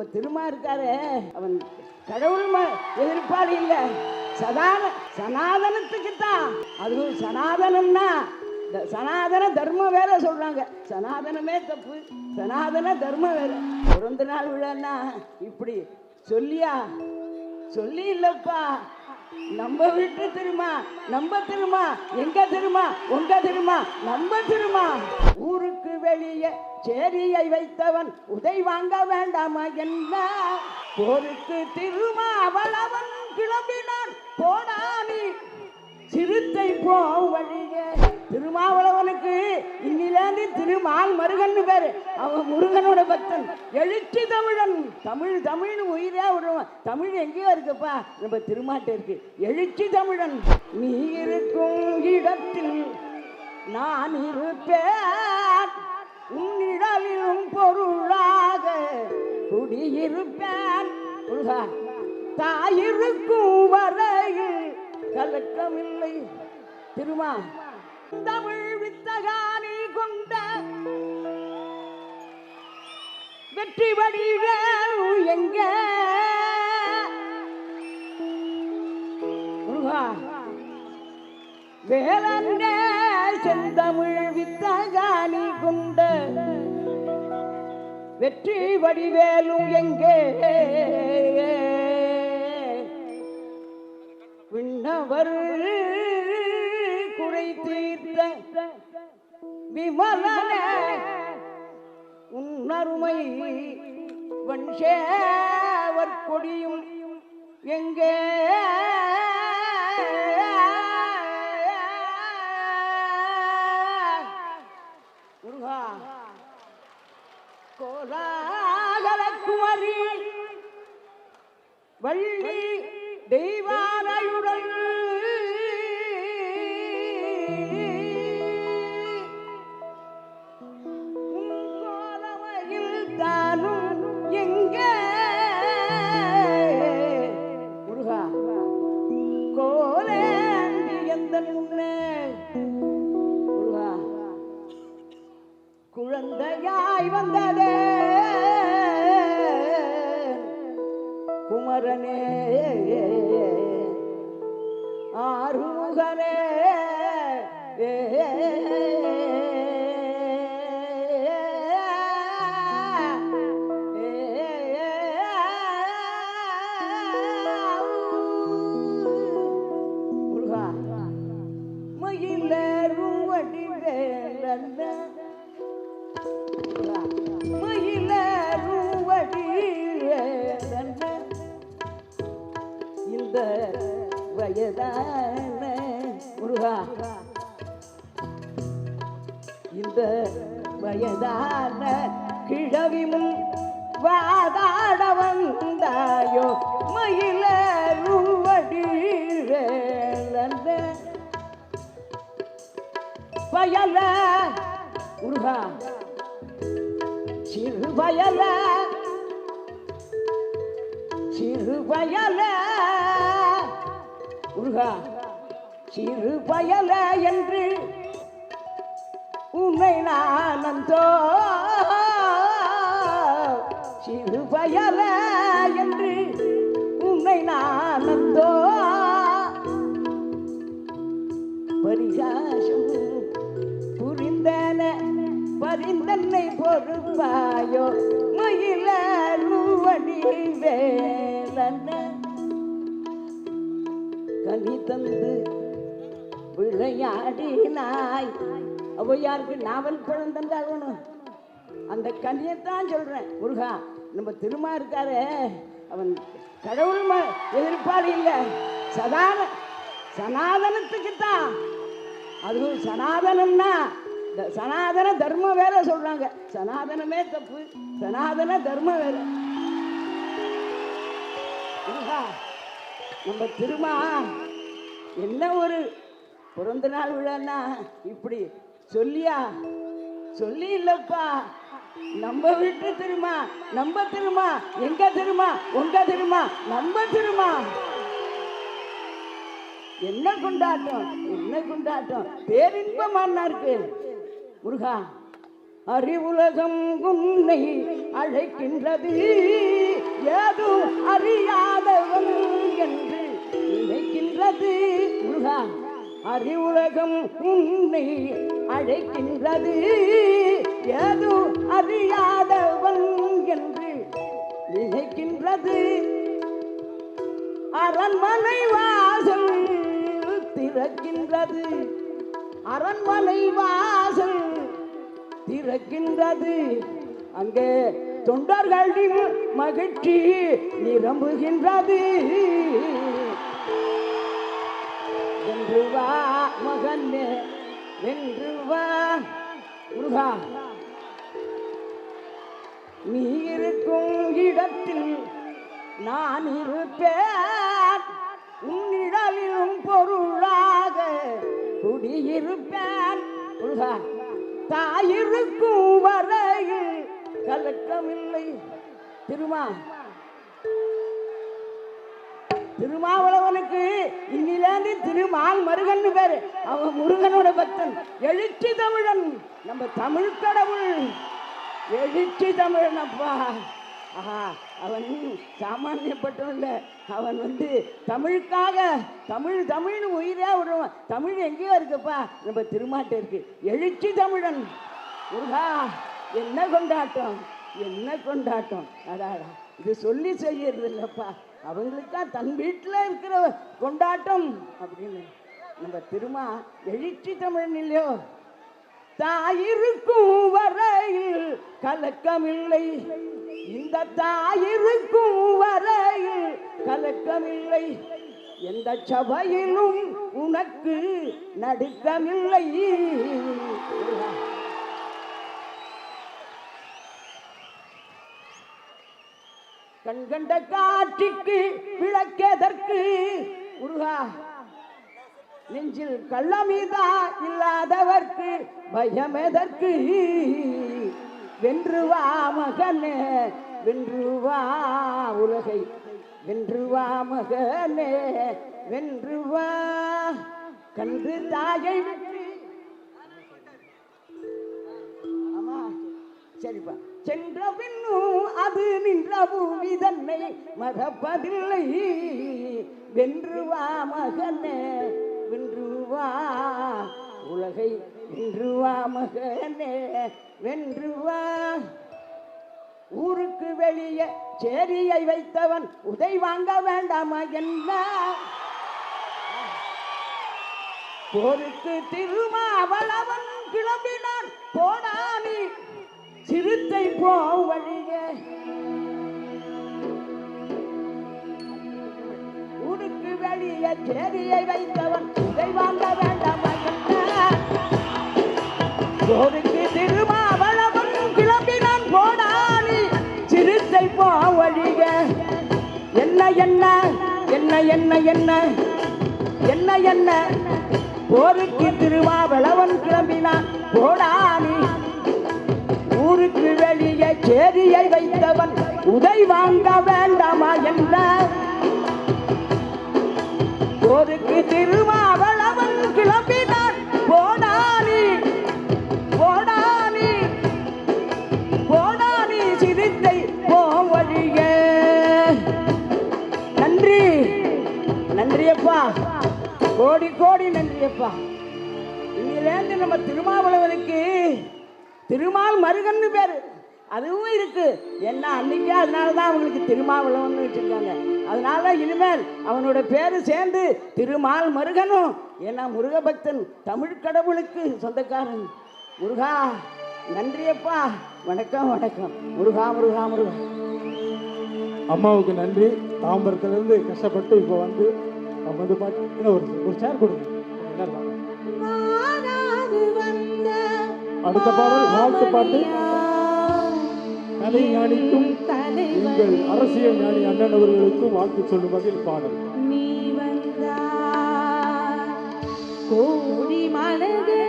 நம்ம திருமா இருக்காரு. அவன் கடவுள் எதிர்ப்பாடு இல்லை. சதான சனாதனத்துக்கு தான் அதுவும் சனாதனம்னா சனாதன தர்மம் வேற சொல்றாங்க. சனாதனமே தப்பு சனாதன தர்மம் வேற பிறந்த நாள் விழான்னா இப்படி சொல்லியா? சொல்லி இல்லப்பா. நம்ம வீட்டு திருமா நம்ம திருமா எங்க திருமா உங்க திருமா நம்ம திருமா. ஊர் வெளியே சேரியை வைத்தவன் உதை வாங்க வேண்டாமா என்ன? போருக்கு திருமாவளவன் கிளம்பினான். போடானி சிறுத்தை போ வழியே. திருமாவளவனுக்கு இன்னிலேந்து திருமால் மருகன்னு பேரு. அவன் முருகனோட பக்தன். எழுச்சி தமிழன். தமிழ் தமிழ்னு உயிரே விடுவான் தமிழ் எங்கேயோ இருக்குப்பா. நம்ம திருமாட்ட இருக்கு. எழுச்சி தமிழன். நீ இருக்கும் இடத்தில் நான் இருப்பேன். குடியிருப்பேன் தாயிருக்கும் வரையில் கலக்கமில்லை. திருமா. தமிழ் வித்தகானி கொண்ட வெற்றி வடிவேல் எங்க? முருகா வேலன்னே செந்தமிழ் வெற்றி வடிவேலும் எங்கே? விண்ணவர் குறை தீர்த்த விமலன உன்னருமை வன்ஷேவர் கொடியும் எங்கே? வள்ளி குமரனே ஆறுமுகனே வயதான முருகா. இந்த வயதான கிழவி முன் வாதாட வந்தாயோ மயில வடிவேலல்ல வயல முருகா. சிறு வயல சிறு வயல முருகா சிறு பயல என்று உன்னை நானந்தோ சிறு பயல என்று உன்னை நானந்தோ பரிகாசம் புரிந்தன பரிந்தன்னை பொறுப்பாயோ மயில வேலன தந்து விளையாடினாய். ஔவையாருக்கு நாவல் பழம் தந்தாகணும் அந்த கனியத்தான் சொல்றேன். முருகா நம்ம திருமா இருக்காரு அவன் கடவுள் ம- எதிர்ப்பாளி இல்லை. சதான சனாதனத்துக்கு தான் அதுவும் சனாதனம்னா த சனாதன தர்மம் வேற சொல்றாங்க. சனாதனமே தப்பு சனாதன தர்மம் வேற. முருகா, நம்ம திருமா என்ன ஒரு பிறந்த நாள் விழான்னா? இப்படி சொல்லியா? சொல்லி இல்லப்பா. நம்ம வீட்டு திருமா நம்ம திருமா எங்க திருமா உங்க திருமா நம்ம திருமா. என்ன கொண்டாட்டம்? என்ன கொண்டாட்டம்? பேரின்பமான இருக்கு முருகா அறிவுலகம் உன்னை அழைக்கின்றது. ஏதும் அறியாத அழைக்கின்றது முருகா. அறிவுலகம் உன்னை அழைக்கின்றது. ஏதோ அறியாதவன் என்று நினைக்கின்றது. அரண்மனை வாசல் திறக்கின்றது. அரண்மனை வாசல் திறக்கின்றது. அங்கே தொண்டர்களின் மகிழ்ச்சி நிரம்புகின்றது. முருகா நீ இருக்கும் இடத்தில் நான் இருப்பேன். உன்னிடலிலும் பொருளாக குடியிருப்பேன். முருகா தாயிருக்கும் வரையில் கலக்கமில்லை. திருமா திருமாவளவனுக்கு இன்னிலேந்து திருமால் மருகன் பேரு அவன் முருகனோட பக்தன். எழுச்சி தமிழன். நம்ம தமிழ் கடவுள். எழுச்சி தமிழன் அப்பா. ஆஹா அவன் சாமானியப்பட்டவன் இல்லை அவன் வந்து தமிழுக்காக தமிழ் தமிழ்னு உயிரே விடுவான் தமிழ் எங்கேயோ இருக்குப்பா. நம்ம திருமாட்டை இருக்கு. எழுச்சி தமிழன். முருகா என்ன கொண்டாட்டம்? என்ன கொண்டாட்டம்? அடாடா. இது சொல்லி செய்யறது இல்லைப்பா அவங்களுக்கா தன் வீட்டில் இருக்கிற கொண்டாட்டம் அப்படின்னு நம்ம திருமா எழுச்சி தமிழன் இல்லையோ? தாயிருக்கும் வரையில் கலக்கமில்லை. இந்த தாயிருக்கும் வரையில் கலக்கமில்லை. எந்த சபையிலும் உனக்கு நடுக்கமில்லை. கண்கண்ட காட்சிக்கு விளக்கெதற்கு. முருகா நெஞ்சில் கள்ளமீதா இல்லாதவர்க்கு பயம் எதற்கு வென்றுவா மகனே வென்றுவா உலகை வென்றுவா மகனே வென்றுவா. கன்று தாயை சரிப்பா. சென்ற பின்னும் அது நின்ற பூமி தன்னை மறப்பதில்லை. வென்றுவா மகனே வென்றுவா. உலகை வென்றுவா மகனே வென்றுவா. ஊருக்கு வெளியே சேரியை வைத்தவன் உதை வாங்க வேண்டாமா என்ன? போருக்கு திருமாவளவன் கிளம்பினான். போனானி சிறுத்தை போவழியே உனக்கு வெளியே தேவியை வைத்தவன் இதை வாங்க வேண்டாம் ஜோதிக்கு திருமாவளவன் கிளம்பினான் போனானி சிறுத்தை போவழிய என்ன என்ன என்ன என்ன என்ன என்ன என்ன. போருக்கு திருமாவளவன் கிளம்பினான் போடானி ஊருக்கு வெளியே சேரியை வைத்தவன் உதை வாங்க வேண்டாமா என்ற போருக்கு திருமாவளவன் கிளம்பினான். போனானி போனானி போனானி சிரித்தை போவழிய நன்றி நன்றியப்பா. கோடி கோடி நன்றியப்பா. இன்னிலேருந்து நம்ம திருமாவளவனுக்கு திருமால் மருகன்னு பேர். அதுவும் இருக்கு. என்ன அன்னைக்கே அதனால தான் அவங்களுக்கு திருமாவளவன் வச்சுருக்காங்க. அதனால இனிமேல் அவனோட பேரு சேர்ந்து திருமால் மருகனும் ஏன்னா முருகபக்தன் தமிழ் கடவுளுக்கு சொந்தக்காரன். முருகா நன்றியப்பா. வணக்கம் வணக்கம். முருகா முருகா முருகா. அம்மாவுக்கு நன்றி. தாம்பரத்துலேருந்து கஷ்டப்பட்டு இப்போ வந்து அவங்க வந்து பார்த்தீங்கன்னா ஒரு ஒரு சேர் கொடுங்க. அடுத்த பாடல் வாழ்த்து பாட்டு. கலை ஞானிக்கும் எங்கள் அரசியல் ஞானி அண்ணன் அவர்களுக்கும் வாழ்த்து சொல்லும் வகையில் பாடல். நீ வந்தா கோடி மலர்கள்